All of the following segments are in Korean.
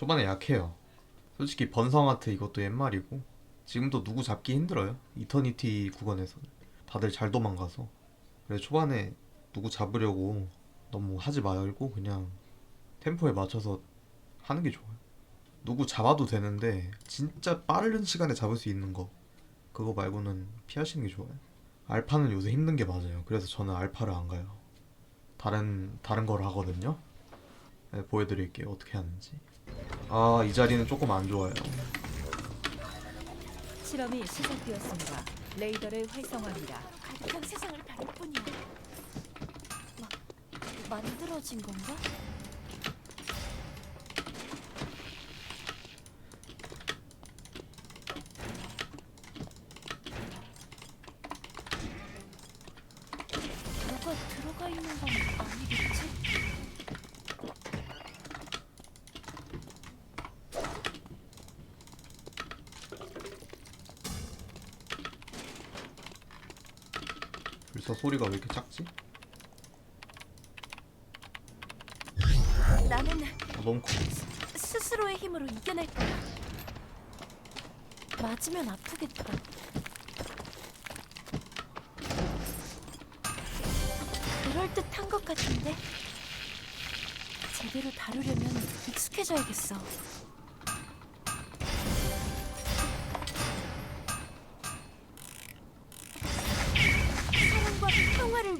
초반에 약해요. 솔직히 번성아트 이것도 옛말이고 지금도 누구 잡기 힘들어요. 이터니티 구간에서는 다들 잘 도망가서 그래서 초반에 누구 잡으려고 너무 하지 말고 그냥 템포에 맞춰서 하는 게 좋아요. 누구 잡아도 되는데 진짜 빠른 시간에 잡을 수 있는 거 그거 말고는 피하시는 게 좋아요. 알파는 요새 힘든 게 맞아요. 그래서 저는 알파를 안 가요. 다른 다른 걸 하거든요. 네, 보여드릴게요 어떻게 하는지. 아 이 자리는 조금 안 좋아요. 실험이 시작되었습니다. 레이더를 활성화합니다. 가득한 세상을 바랄 뿐이야. 막 만들어진 건가 들어가 있는 건 아니겠지? 불사 소리가 왜 이렇게 작지? 나는 아, 너무 커. 스스로의 힘으로 이겨낼 거야. 맞으면 아프겠다. 그럴 듯한 것 같은데 제대로 다루려면 익숙해져야겠어.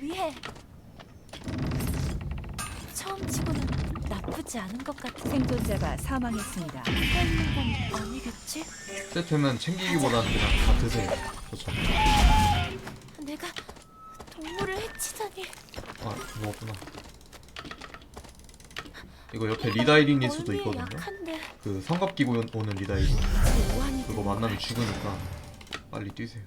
위해 처음 치고는 나쁘지 않은 것 같아. 생존자가 사망했습니다. 건 아니겠지? 세트면 챙기기보다는 그냥 다 드세요. 그렇죠. 내가 동물을 해치다니. 아 그거구나. 이거 옆에 리다이린일 수도 멀미에 있거든요. 약한데 그 성갑 끼고 오는 리다이린. 제 오한이 그거 만나면 죽으니까 빨리 뛰세요.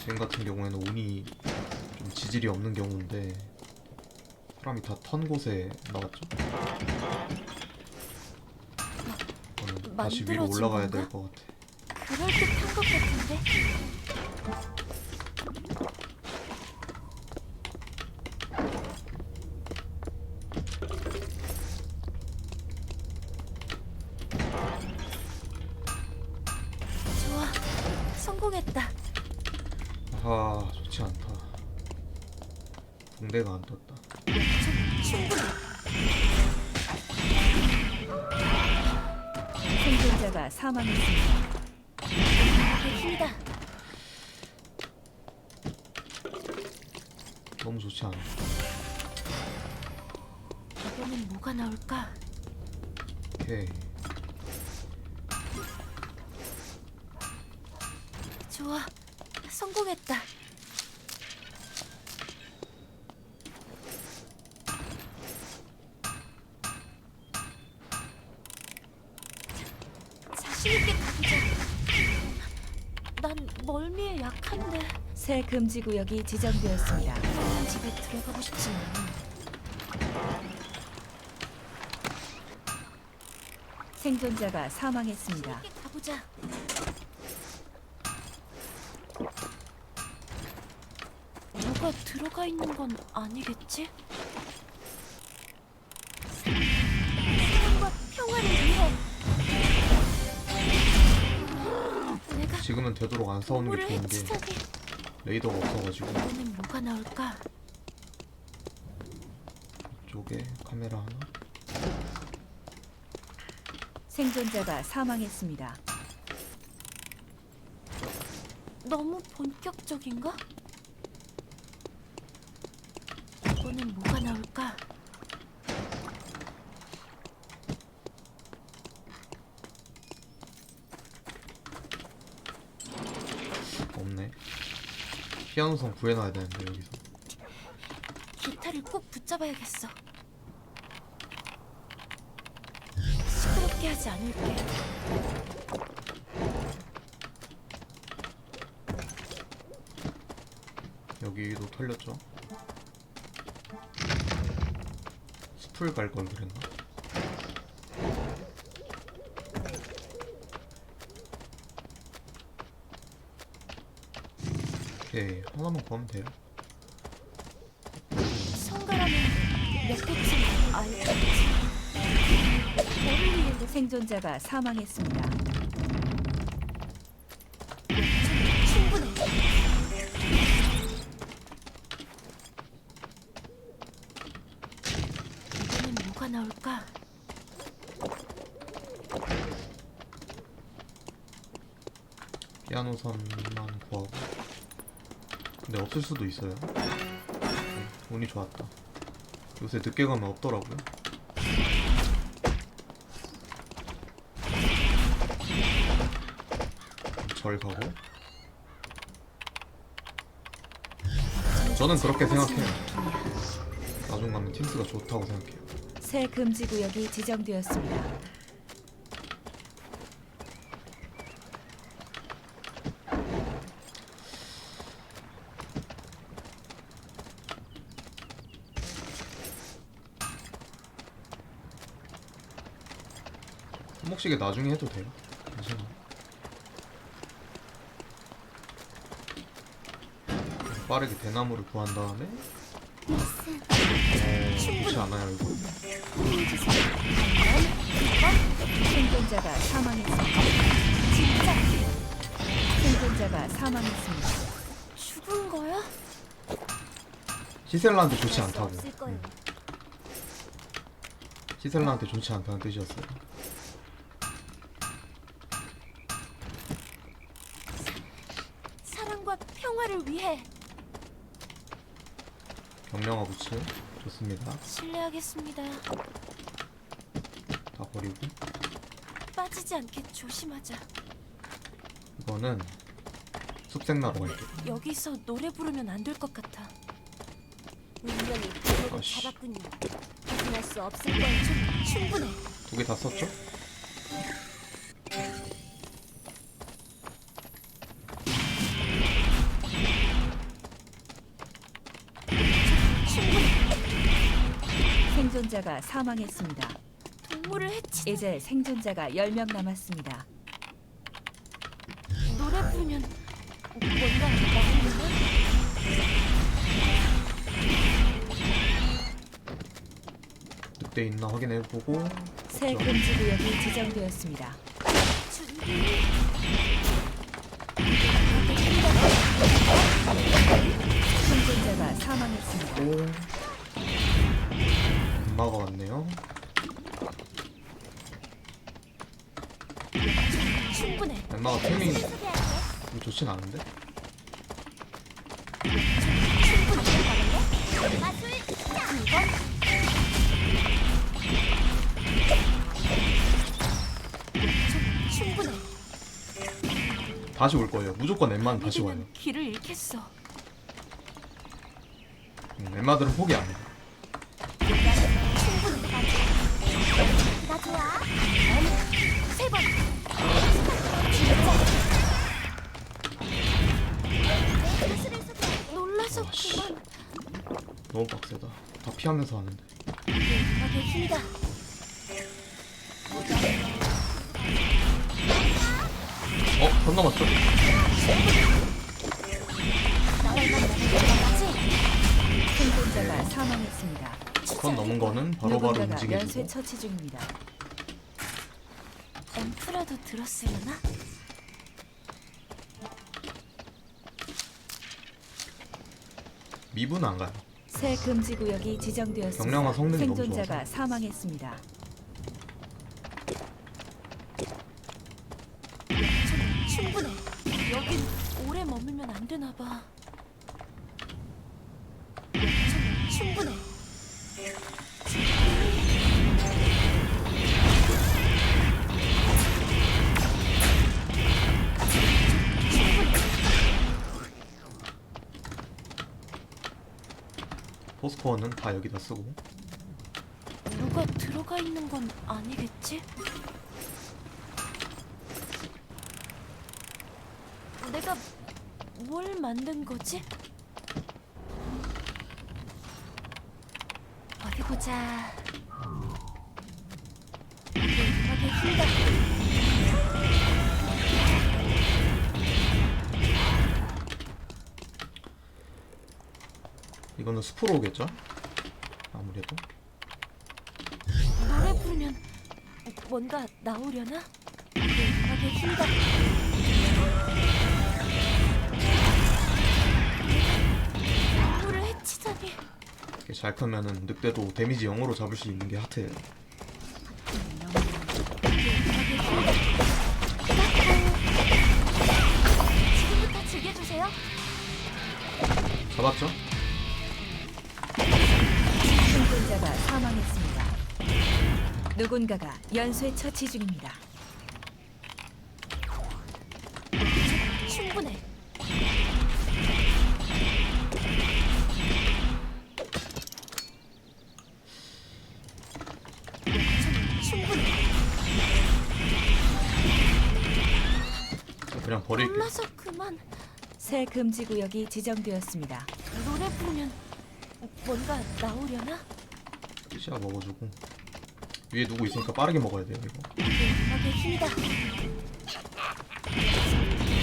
지금 같은 경우에는 운이 좀 지질이 없는 경우인데 사람이 다 턴 곳에 나왔죠. 다시 위로 올라가야? 될 것 같아. 그럴 듯한 것 같은데. 이번엔 뭐가 나올까? 오케이. 좋아, 성공했다. 자신 있게 가보자. 난 멀미에 약한데 새 금지 구역이 지정되었습니다. 한 집에 들어가고 싶진 않아. 생존자가 사망했습니다. 가보자. 뭐가 들어가 있는 건 아니겠지? 사랑과 평화를 위해 내가 지금은 되도록 안 싸우는 게 좋은 게 해치다니 레이더가 없어가지고 이번엔 뭐가 나올까? 이쪽에 카메라 하나. 생존자가 사망했습니다. 너무 본격적인가? 이번엔 뭐가 나올까? 없네. 피아노성 구해놔야 되는데 여기서. 기타를 꼭 붙잡아야겠어. 시끄럽게 하지 않을게. 여기도 털렸죠? 숲을 갈걸 그랬나? 오케이 하나만 구하면 돼요 생존자가 사망했습니다. 충분해. 이번엔 뭐가 나올까? 피아노 선만 구하고 근데 없을 수도 있어요 네, 운이 좋았다 요새 늦게 가면 없더라고요 절 가고. 저는 그렇게 생각해요. 나중 가면 팀스가 좋다고 생각해요. 새 금지 구역이 지정되었습니다. 손목시계 나중에 해도 돼요? 괜찮아 빠르게 대나무를 구한 다음에 어, 좋지 않아요 이거 생존자가 사망했습니다. 생존자가 사망했습니다. 죽은 거야? 히셀라한테 좋지 않다고. 응. 히셀라한테 좋지 않다는 뜻이었어요 사랑과 평화를 위해 경량화 부츠 좋습니다 실례하겠습니다. 다 버리고 빠지지 않게 조심하자. 이거는 숲생나무 갈게요 여기서 노래 부르면 안 될 것 같아. 운명이 그녀를 아씨. 잡았군요. 벗어날 수 없을. 충- 충분해. 두 개 다 썼죠? 생존자가 사망했습니다. 동물을 해치. 이제 생존자가 10명 남았습니다. 노래 부르면 뭔가 나오려나? 늑대 있나 확인해보고 새 없죠. 금지 구역이 지정되었습니다. 준비. 생존자가 사망했습니다. 오 엄마가 왔네요 충분해. 엄마가 템이 뭐 좋진 않은데? 충분해. 다시 올 거예요 무조건 엠마는 다시 와요 길을 잃겠어. 음, 엠마들은 포기 안 해 좋아. 세 번. 진짜. 놀라서. 그만. 너무 빡세다 다 피하면서 하는데 힘이다. 어? 생존자가 사망했습니다. 선 넘은 거는 바로바로 처치 중입니다. 앰프라도 들었으려나? 미분 안 가요 새 금지 구역이 지정되었습니다. 경량화 성능이 너무 생존자가. 사망했습니다. 충분해. 여긴 오래 머물면 안 되나 봐. 충분해. 포스코어는 다 여기다 쓰고 누가 들어가 있는 건 아니겠지? 내가 뭘 만든 거지? 어디 보자. 이게 음악의 힘이다. 이거는 스프로 오겠죠? 아무래도 노래 부르면 뭔가 나오려나? 내 해치다니. 이렇게 잘 크면은 늑대도 데미지 0으로 잡을 수 있는 게 하트예요. 지금부터 즐겨주세요. 잡았죠? 누군가가 연쇄 처치 중입니다. 충분해. 충- 그냥 버릴게요. 몰라서 그만. 새 금지 구역이 지정되었습니다. 노래 부르면 뭔가 나오려나? 시야 먹어주고 위에 누구 있으니까 빠르게 먹어야 돼요 이거. 내 음악의 힘이다.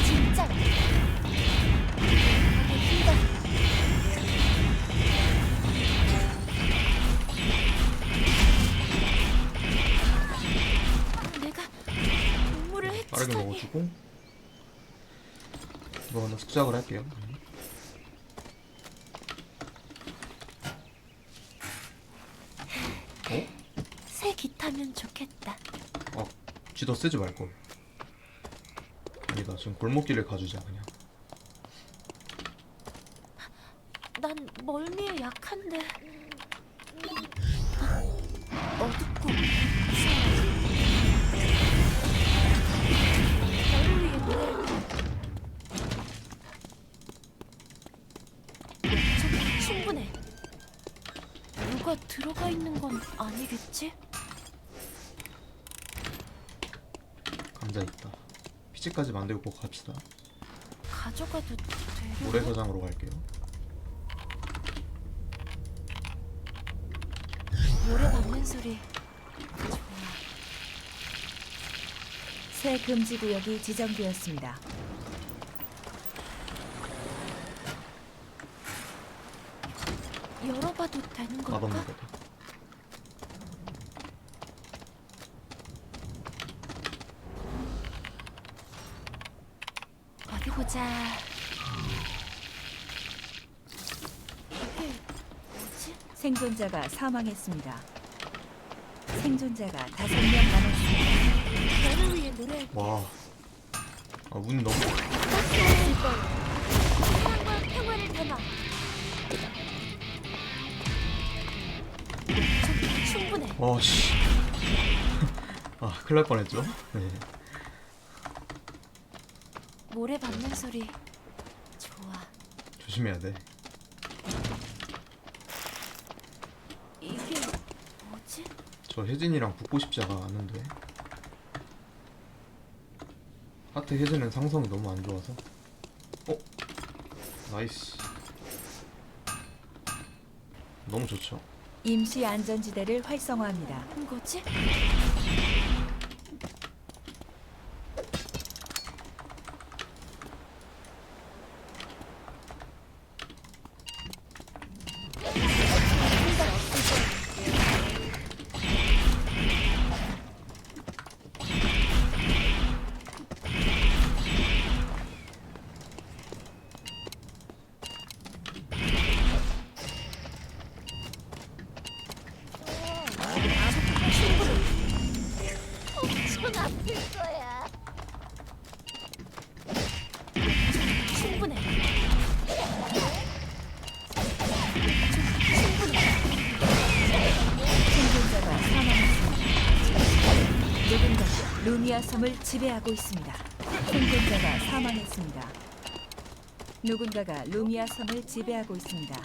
진짜. 음악의 힘이다. 내가 동물을 빠르게 해치다니. 먹어주고 이거 하나 숙작을 할게요. 어? 새 기타면 좋겠다. 어, 쥐 더 쓰지 말걸. 아니다, 지금 골목길을 가주자 그냥. 난 멀미에 약한데. 피지까지 만들고 갑시다. 가져가도 되려나? 모래사장으로 갈게요. 모래 밟는 소리. 좋아. 새 금지 구역이 지정되었습니다. 열어봐도 되는 걸까? 어디 보자. 생존자가 사망했습니다. 생존자가 다섯 명 남았습니다. 너를 위해 노래. 와, 아 운이 너무. 사랑과 평화를 담아. 좀 충분해. 와 씨. 아, 큰일 날 뻔했죠? 네. 모래 밟는 소리. 좋아. 조심해야 돼. 이게 뭐지? 저 혜진이랑 붙고 싶지가 않은데. 하트 혜진은 상성이 너무 안 좋아서. 어? 나이스. 너무 좋죠? 임시 안전지대를 활성화합니다. 한 거지? 루미아 섬을 지배하고 있습니다. 생존자가 사망했습니다. 누군가가 루미아 섬을 지배하고 있습니다.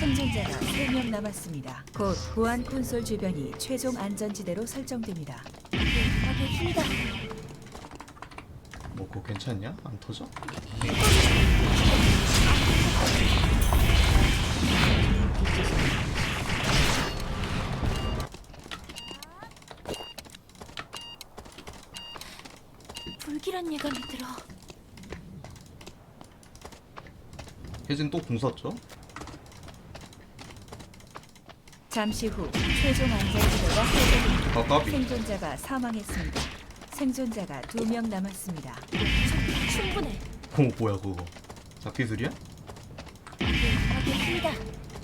생존자가 3명 남았습니다. 곧 보안 콘솔 주변이 최종 안전지대로 설정됩니다. 힘이다. 뭐 그거 괜찮냐? 안 터져? 예감이 들어. 혜진 또 궁 썼죠? 잠시 후 최종 안전지대가 해제됩니다. 아 까비 생존자가 사망했습니다. 생존자가 두 명 남았습니다. 충분해. 오 뭐야 그거 잡기술이야? 나의 힘이다.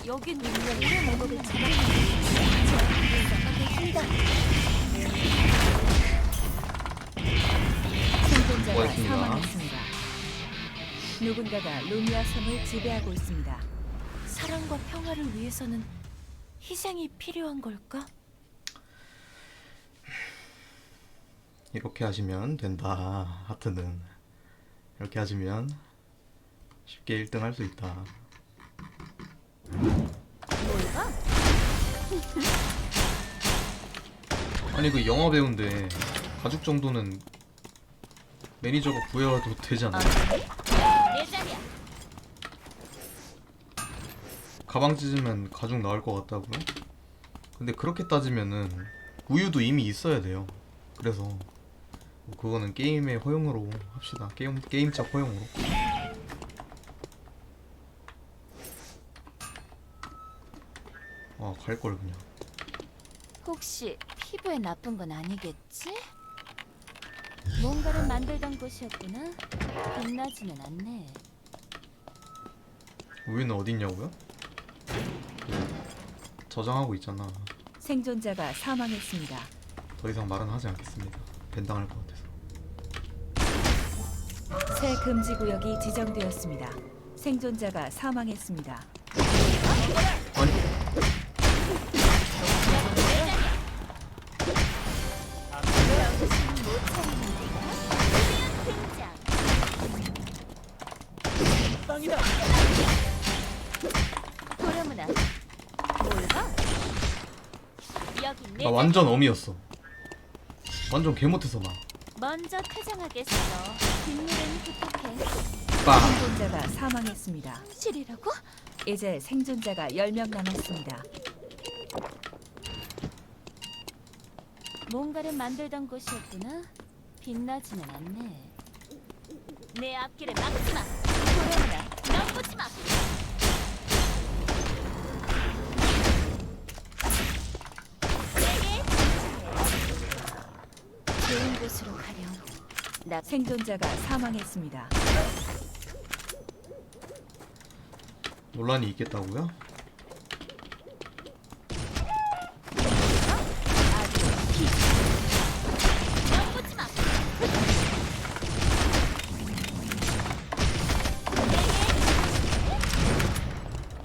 여긴 우리 목을 잡아가는 나의 힘이다. 생존자가 고맙습니다. 사망했습니다. 누군가가 루미아 섬을 지배하고 있습니다. 사랑과 평화를 위해서는 희생이 필요한 걸까? 이렇게 하시면 된다 하트는 이렇게 하시면 쉽게 1등 할 수 있다 뭘까? 아니 그 영화 배우인데 가죽 정도는 매니저가 구해와도 되잖아 내 자리야. 가방 찢으면 가죽 나올 것 같다고요? 근데 그렇게 따지면은 우유도 이미 있어야 돼요 그래서 뭐 그거는 게임의 허용으로 합시다 게임, 게임적 허용으로 아 갈 걸 그냥 혹시 피부에 나쁜 건 아니겠지? 뭔가를 만들던 곳이었구나. 빛나지는 않네. 우유는 어딨냐고요? 저장하고 있잖아 생존자가 사망했습니다. 더 이상 말은 하지 않겠습니다 벤당할 것 같아서 새 금지 구역이 지정되었습니다. 생존자가 사망했습니다. 완전 어미였어 완전 개 못해서 먼저 퇴장하겠어. 뒷일은 부탁해. 생존자가 사망했습니다. 실이라고? 이제 생존자가 10명 남았습니다. 뭔가를 만들던 곳이었구나. 빛나지는 않네. 내 앞길을 막지 마. 도려무나 넘보지 마. 나 생존자가 사망했습니다. 논란이 있겠다고요?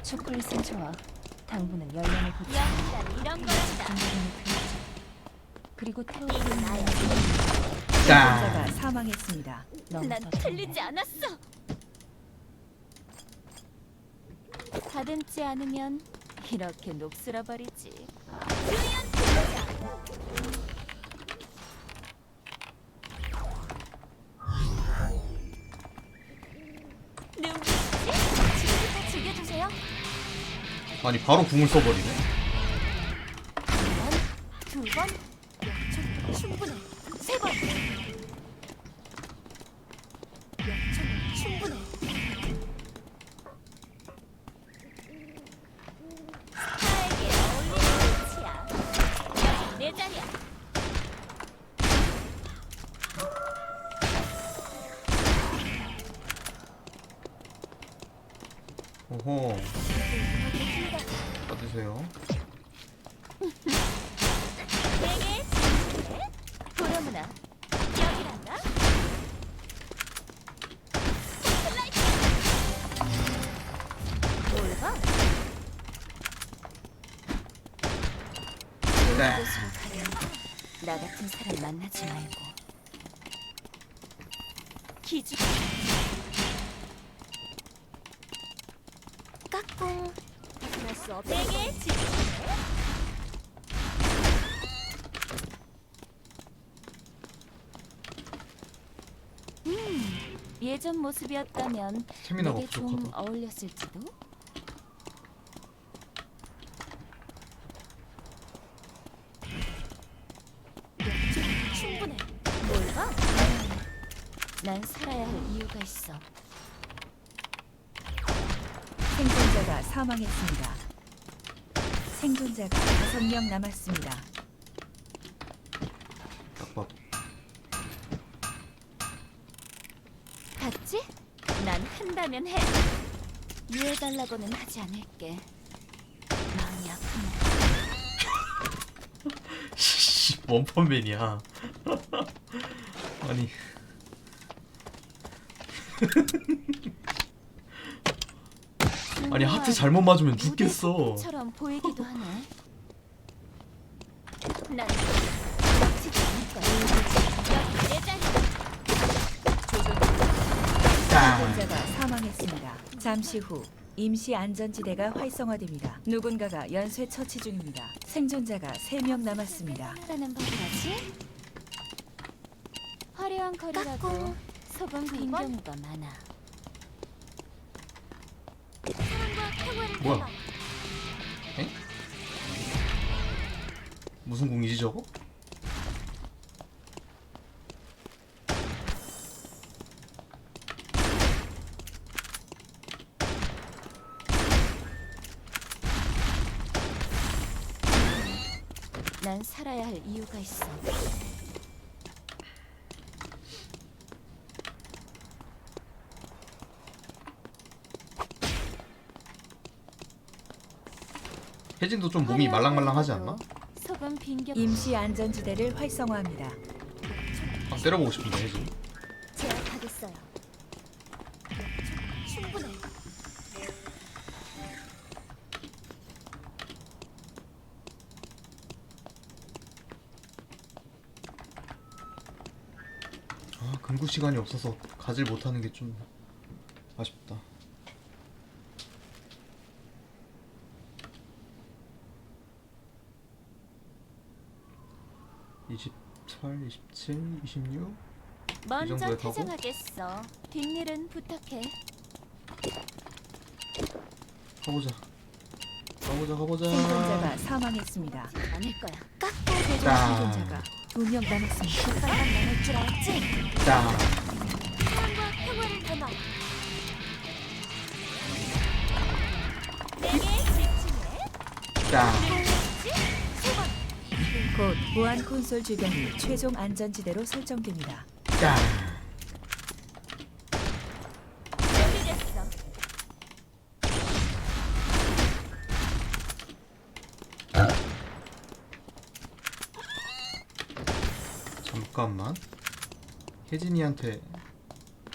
초콜릿은 좋아. 당분은 열량을 붙여. 여기가 이런 거란다. 그리고 태우 이게 나야. 사망했습니다. 난 틀리지 않았어. 다듬지 않으면 이렇게 녹슬어 버리지. 아니 바로 궁을 써버리네 한 번, 두 번, 역전 충분해. 받으세요 내게 집중해. 도려무나 여기란다. 스포트라이트. 뭘 봐? 좋은 네. 곳으로 가렴. 나 같은 사람 만나지 말고. 기죽. 까꿍. 그럴 수 없. 내게 집중해. 음, 예전 모습이었다면 내게 좀 부족하다 어울렸을지도. 충분해. 뭘 봐? 난 살아야 할 이유가 있어. 생존자가 사망했습니다. 생존자가 5명 남았습니다. 딱 봐도 봤지? 난 한다면 해. 이해해달라고는 하지 않을게. 마음이 아프네. 씨 원펀맨이야 아니 아니 하트 잘못 맞으면 죽겠어 처럼 하네. 난 놓치지 않을 거야. 여기 내 자리. 생존자가 사망했습니다. 잠시 후 임시 안전지대가 활성화됩니다. 누군가가 연쇄 처치 중입니다. 생존자가 3명 남았습니다. 라는? 화려한 거리라도 소금 빈 경우가 많아. 사랑과 평화를 뭐야? 무슨 공이지 저거? 난 살아야 할 이유가 있어. 혜진도 좀 몸이 말랑말랑하지 않나? 소금 빈 경우 임시 안전지대를 활성화합니다. 아, 때려보고 싶은데 혜진 제압하겠어요. 충분해. 아 금구 시간이 없어서 가질 못하는 게 좀 아쉽다. (28, 27, 26) 먼저 정도에? 퇴장하겠어. 뒷일은 부탁해. 가보자 가보자 가보자 생존자가 사망했습니다. 않을 거야. 자. 생존자가 2명 남았습니다. 빨리 나눌 줄 알지? 자 사랑과 평화를 담아. 내게 집중해. 자. 곧 보안 콘솔 주변이 최종 안전지대로 설정됩니다. 자. 준비됐어. 잠깐만 혜진이한테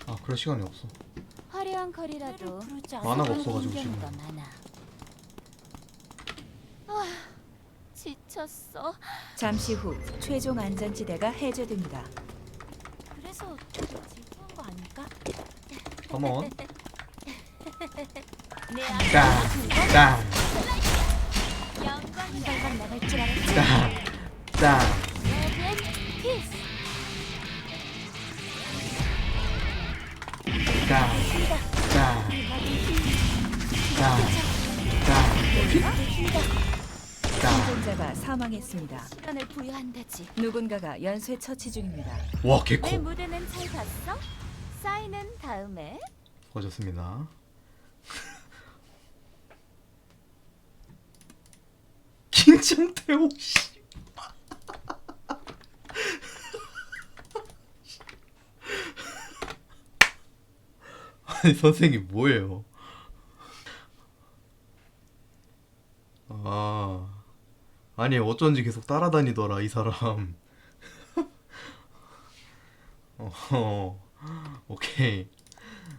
아 그럴 시간이 없어 화려한 거리라도 만화가 없어가지고 빈 지금. 아, 지쳤어. 잠시 후 최종 안전지대가 해제됩니다. 그래서 질투한 거 아닐까? 컴온 내 앞에 자. 자. 영광이 발만 나갈 줄 알았지. 자. 자. 사망했습니다. 시간을 부여한다지. 누군가가 연쇄 처치 중입니다. 와 내 개코 무대는 잘 봤어? 사인은 다음에. 수고하셨습니다 김창태호 씨 아니 선생님 뭐예요 아 아니 어쩐지 계속 따라다니더라 이 사람. 어 오케이.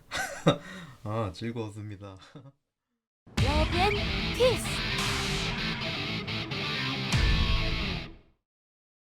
아 즐거웠습니다. 레드